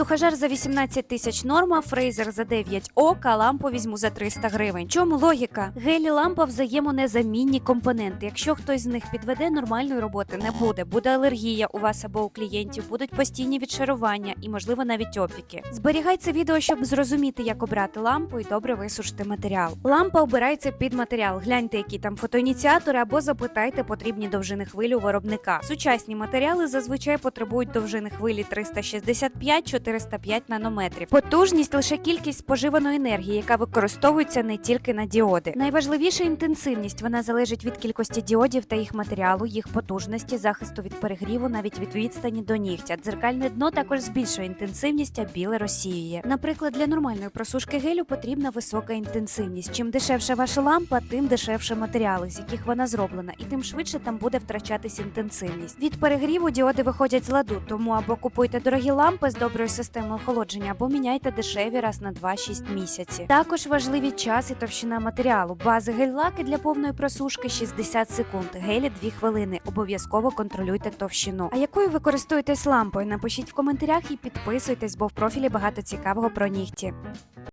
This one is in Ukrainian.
Сухожар за 18 тисяч норма, фрейзер за 9 ок, а лампу візьму за 300 гривень. Чому логіка? Гель і лампа взаємонезамінні компоненти. Якщо хтось з них підведе, нормальної роботи не буде. Буде алергія у вас або у клієнтів, будуть постійні відшарування і, можливо, навіть опіки. Зберігай це відео, щоб зрозуміти, як обрати лампу і добре висушити матеріал. Лампа обирається під матеріал. Гляньте, які там фотоініціатори, або запитайте потрібні довжини хвилі у виробника. Сучасні матеріали зазвичай потребують довжини хвилі 365-405 нанометрів. Потужність лише кількість споживаної енергії, яка використовується не тільки на діоди. Найважливіша інтенсивність вона залежить від кількості діодів та їх матеріалу, їх потужності, захисту від перегріву, навіть від відстані до нігтя. Дзеркальне дно також збільшує інтенсивність, а біле розсіює. Наприклад, для нормальної просушки гелю потрібна висока інтенсивність. Чим дешевша ваша лампа, тим дешевше матеріали, з яких вона зроблена, і тим швидше там буде втрачатись інтенсивність. Від перегріву діоди виходять з ладу, тому або купуйте дорогі лампи з доброю системою охолодження, або міняйте дешеві раз на 2-6 місяці. Також важливі час і товщина матеріалу. Бази гель-лаки для повної просушки 60 секунд, гелі 2 хвилини. Обов'язково контролюйте товщину. А якою ви користуєтесь лампою? Напишіть в коментарях і підписуйтесь, бо в профілі багато цікавого про нігті.